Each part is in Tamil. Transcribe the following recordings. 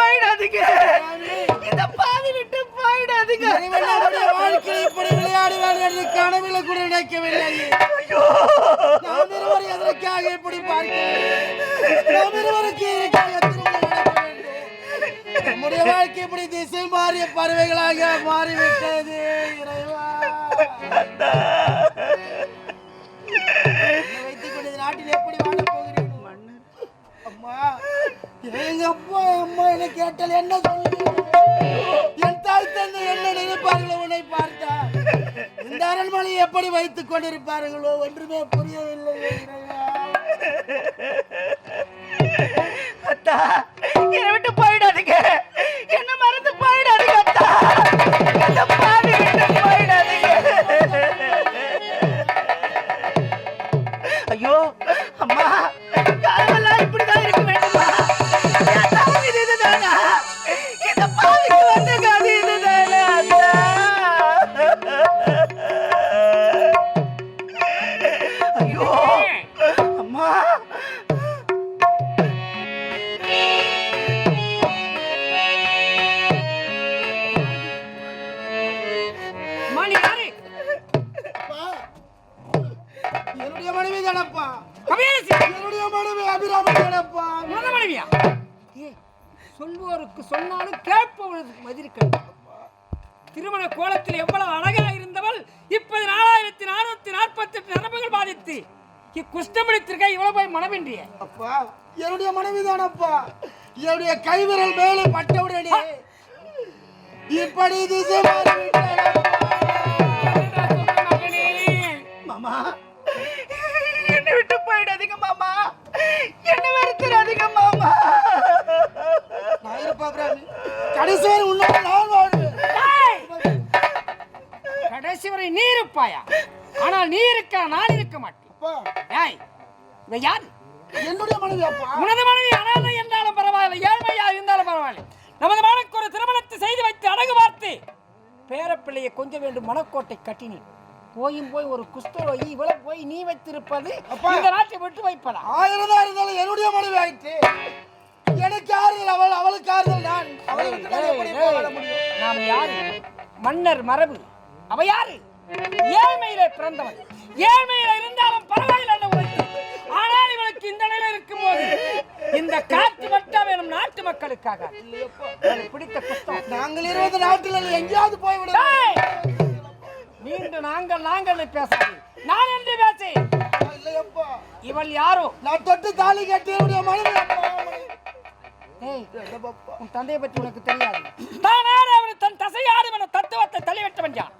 போயிடாதீங்க. இந்த பாதி விட்டு போயிடாதீங்க. வாழ்க்கையில் இப்படி விளையாடுவார் என்று கனவில கூட நினைக்கவில்லை. நாம் இருவர் எதற்காக இப்படி பார்க்கிறோம்? நாம் இருவருக்கு எதற்காக? நம்முடைய வாழ்க்கை இப்படி திசை மாறிய பறவைகளாக மாறிவிட்டது இறைவா. வைத்துக் கொண்டு நாட்டில் எப்படி வாழப் போகிறேன்? அம்மா எங்க அப்பா அம்மா என்ன கேட்டால் என்ன சொல்லுவீங்க என் தாய் தந்தை என்ன நினைப்பார்களோ உன்னை பார்த்தா. இந்த அரண்மனையை எப்படி வைத்துக் கொண்டிருப்பார்களோ ஒன்றுமே புரியவில்லை அத்தா என்னை விட்டு போயிடாதீங்க. என்ன மதிருக்கள் திருமண கோலத்தில் எவ்வளவு அழகா இருந்தவள் இப்போது நாலாயிரத்தி நானூத்தி நாற்பத்தி எட்டு நரம்புகள் பாதித்து. குஷ்டமளித்திருக்க இவ்வளவு போய் மனமின்றிய. அப்பா என்னுடைய மனைவி தானப்பா என்னுடைய கைவிரல் மேலே பட்டவுடனே இப்படி திசை. மாமா விட்டு போயிடாதீங்க மாமா. என்னை வெறுத்துறாதீங்க மாமா. நான் இருப்பா அபிராமி கடைசி வரை உன்னோடு நான் வாழ்வேன் கடைசி வரை நீ இருப்பாயா? ஆனால் நீ இருக்க நான் இருக்க மாட்டேன். அப்பா. ஏய் இவன் யாரு? என்னுடைய மனைவி அப்பா. உனது மனைவி அனாதை என்றாலும் பரவாயில்லை ஏழ்மையா இருந்தாலும் பரவாயில்லை. நமது மனக்கு ஒரு திருமணத்தை செய்து வைத்து அழகு பார்த்து பேரப்பிள்ளையை கொஞ்ச வேண்டும் மனக்கோட்டை கட்டினேன். போயும் போய் ஒரு குஸ்தரோகி இவ்வளவு போய் நீ வைத்திருப்பது. இந்த நாட்டை விட்டு வைப்பதா? ஆயிரம் தான் இருந்தாலும் என்னுடைய மனைவி ஆயிற்று எனக்கு ஆறுதல் அவள் அவளுக்கு ஆறுதல் நான். நாம் யாரு? மன்னர் மரபு. அவ யாரு? ஏழ்மையிலே பிறந்தவன் ஏழ்மையில இருந்தாலும் பரவாயில்லை உரைத்து ஆனால் இவளுக்கு இந்த நிலை இருக்கும்போது இந்த காற்று மட்டும் வேணும் நாட்டு மக்களுக்காக. பிடித்த குஸ்தம் நாங்கள் இருபது நாட்டில் எங்கேயாவது போய்விட மீண்டும் நாங்கள் நாங்கள் பேசாது நான் என்று பேசு. இவள் யாரோ? நான் தொட்டு தாலி கட்டி என்னுடைய மனைவி அப்பா ஏய் என்னப்பா? உன் தந்தையை பற்றி உனக்கு தெரியாது. தானாரே அவன் தன் தசையாடும் என தத்துவத்தை தள்ளிவிட்டவன் யான்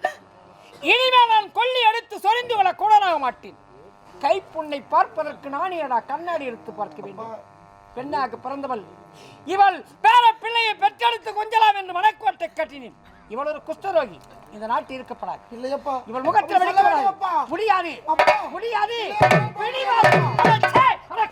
இனிமேல் நான் கொல்லி எடுத்து சொரிந்து கொள்ள கூடனாக மாட்டேன். கைப்புண்ணை பார்ப்பதற்கு நானேடா கண்ணாடி எடுத்து பார்க்க வேண்டும். பெண்ணாக பிறந்தவள். இவள் பேர பிள்ளையை பெற்றெடுத்து கொஞ்சலாம் என்று மனக்கோட்டை கட்டினேன். இவள் ஒரு குஷ்டரோகி. இந்த நாட்டு இருக்கப்படாது. இல்லையப்பா. இவள் முகத்தில் வெடிக்கப்படாது. முடியாது. அப்பா. முடியாது. பிடிவாது. அடச்சே, அட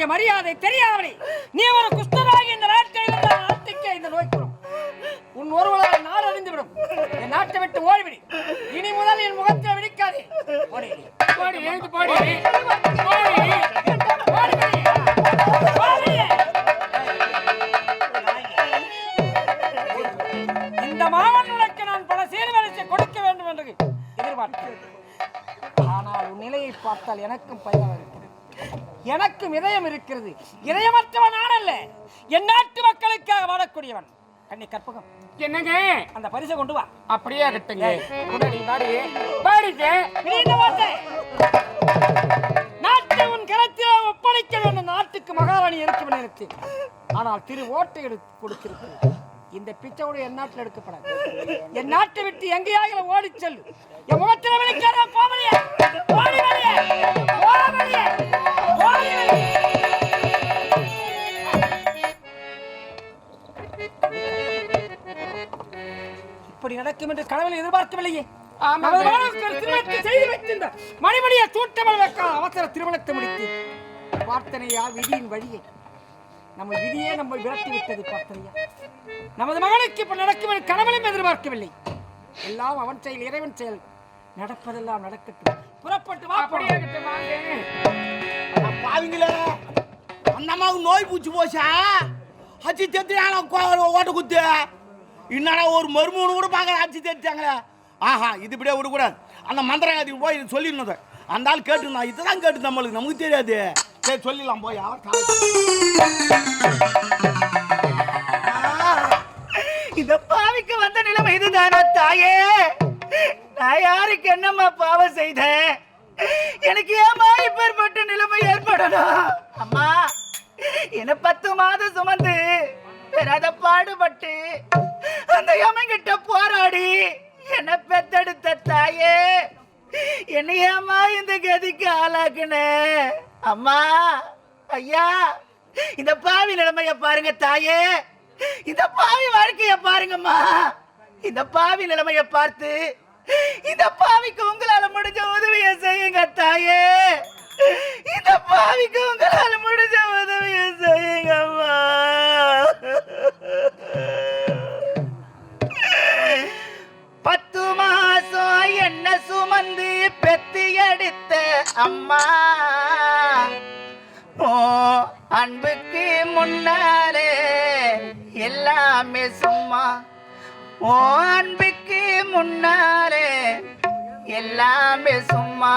நினைக்காத மரியாதை தெரியாதவனே நீ ஒரு குஷ்டராகி இந்த நாட்டை இருந்த நாட்டுக்கே இந்த நோய் வரும். உன் ஒருவரால் நாடு அழிந்துவிடும். என் நாட்டை விட்டு ஓடிவிடு. இனி முதல் என் முகத்தை விழிக்காதே ஓடி ஓடி. எழுந்து போடி. இந்த மாமன்னனுக்கு நான் பல சீர்வரிசை கொடுக்க வேண்டும் என்று எதிர்பார்க்கிறேன். ஆனால் உன் நிலையை பார்த்தால் எனக்கும் இருக்கிறது எனக்கும் இதயம் இருக்கிறது. இதயமற்றவன் நான் அல்ல என் நாட்டு மக்களுக்காக வாழக்கூடியவன். கண்ணி கற்பகம். என்னங்க? அந்த பரிசை கொண்டு வா. அப்படியே கட்டுங்க முன்னாடி பாடி பாடிட்டு நீ இந்த வார்த்தை. நாட்டை உன் கரத்தில் ஒப்படைக்க வேண்டும். நாட்டுக்கு மகாராணி இருக்க. எனக்கு ஆனால் திரு ஓட்டை எடுத்து கொடுத்திருக்கு இந்த பிச்சையோடு என் நாட்டில் எடுக்கப்படாது. என் நாட்டை விட்டு எங்கேயாக ஓடிச் செல்லு. என் முகத்தில் விழிக்காத போவலியே. ஓடி வெளியே இப்படி நடக்கும் என்று கனவில் எதிர்பார்க்கவில்லையே. மணிமணியை வைக்காத அவசர திருமணத்தை முடித்து பார்த்தனையா விதியின் வழியை. நம்ம விதியே நம்மை விரட்டி விட்டது பார்த்தனையா நமது மகனுக்கு இப்ப நடக்கும் கனவிலும் எதிர்பார்க்கவில்லை. எல்லாம் அவன் செயல் இறைவன் செயல். நடப்பதெல்லாம் நடக்கட்டும். புறப்பட்டு வா பாவிங்களே? அந்த நோய் பூச்சி போச்சா? அச்சு தெத்துறாங்க ஓட்ட குத்து. என்னடா ஒரு மருமகனு கூட பார்க்கல அச்சு தெத்துட்டாங்களே ஆஹா இது இப்படியே விடக்கூடாது. அந்த மந்திரகாதிக்கு போய் இது சொல்லிடணும் அந்த ஆள் கேட்டுருந்தான் இதுதான் கேட்டு நம்மளுக்கு நமக்கு தெரியாது. சரி சொல்லிடலாம் போய் அவர் இந்த பாவிக்கு வந்த நிலைமை இதுதானா தாயே? நான் யாருக்கு என்னம்மா பாவம் செய்தேன்? எனக்கு ஏமா இப்ப அம்மா என்ன பத்து மாதம் சுமந்து பெறாத பாடுபட்டு அந்த யமங்கிட்ட போராடி என்ன பெத்தெடுத்த தாயே. என்ன இந்த கதிக்கு ஆளாக்குன? அம்மா ஐயா இந்த பாவி நிலைமைய பாருங்க தாயே. இந்த பாவி வாழ்க்கைய பாருங்கம்மா. இந்த பாவி நிலைமைய பார்த்து இந்த பாவிக்கு உங்களால முடிஞ்ச உதவியை செய்யுங்க தாயே. இந்த பாவிக்கு உங்களால் முடிஞ்ச உதவியை செய்யுங்கம்மா. பத்து மாசம் என்ன சுமந்து பெத்தி அடித்த அம்மா. ஓ அன்புக்கு முன்னாலே எல்லாமே சும்மா. ஓ அன்புக்கு முன்னாலே எல்லாமே சும்மா.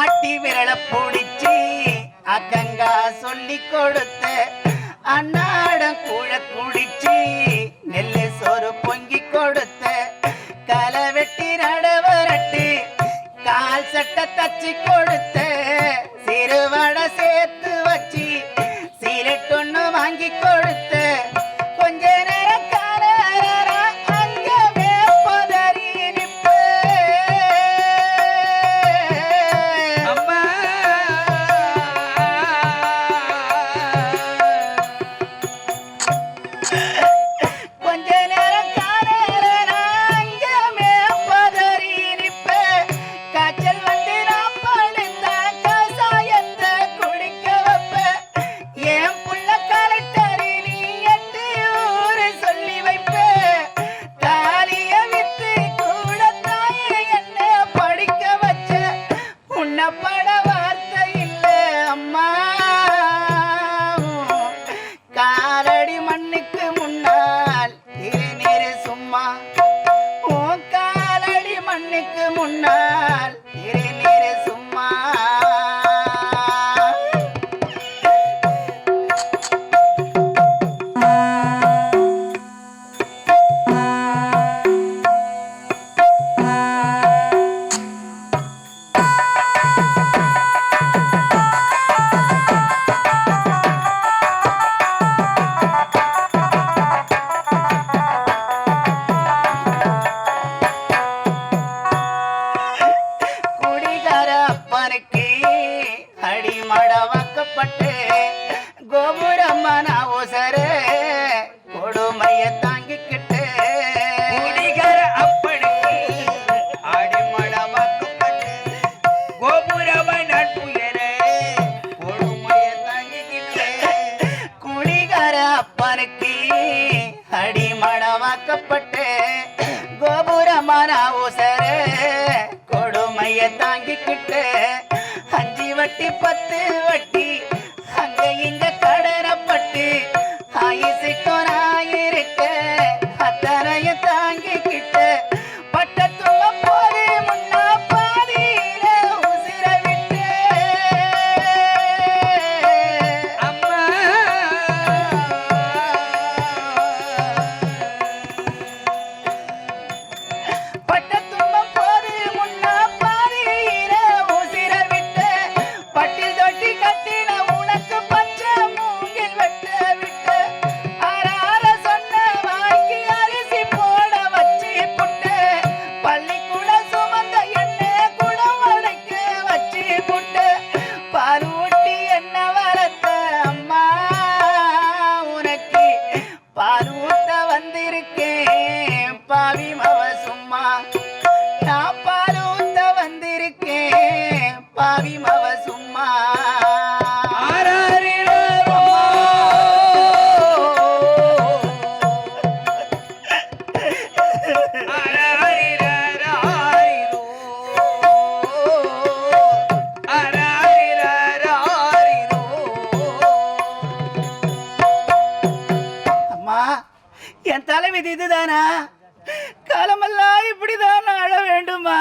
காட்டி விரல புடிச்சி அக்கங்கா சொல்லி கொடுத்த அன்னாடம் கூழ குடிச்சி நெல்லு சோறு பொங்கி கொடுத்த கலை வெட்டி நடவரட்டி கால் சட்ட தச்சு கொடுத்த சிறுவடை சேர்த்து வச்சு சீரட்டொன்னு வாங்கி கொடு அப்பனுக்கு அடிமணமாக்கப்பட்டு கோபுரமான உசரு கொடுமைய தாங்கிக்கிட்டு அஞ்சு வட்டி பத்து வட்டி என் தலைவிதி இதுதானா? காலமெல்லாம் இப்படிதான் அழ வேண்டுமா?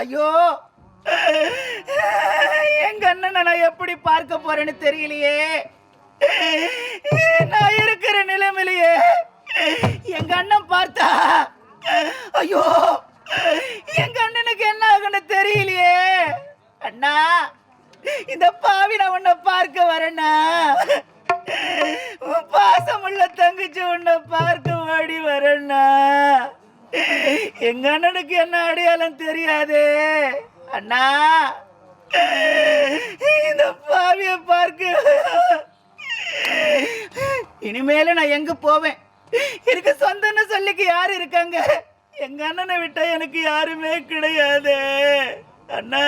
ஐயோ எங்க அண்ணனை நான் எப்படி பார்க்க போறேன்னு தெரியலையே. நான் இருக்கிற நிலைமையிலேயே எங்க அண்ணன் பார்த்தா ஐயோ எங்க அண்ணனுக்கு என்ன ஆகுன்னு தெரியலையே. அண்ணா இந்த பாவி நான் உன்னை பார்க்க வரேன்னா. பாசமுள்ள உன்னை பார்க்க ஓடி வரண்ணா எங்க அண்ணனுக்கு என்ன அடையாளம் தெரியாதே? அண்ணா இந்த பாவிய பார்க்க. இனிமேல நான் எங்க போவேன்? எனக்கு சொந்தம்னு சொல்லிக்கு யாரு இருக்காங்க? எங்க அண்ணனை விட்டா எனக்கு யாருமே கிடையாது. அண்ணா.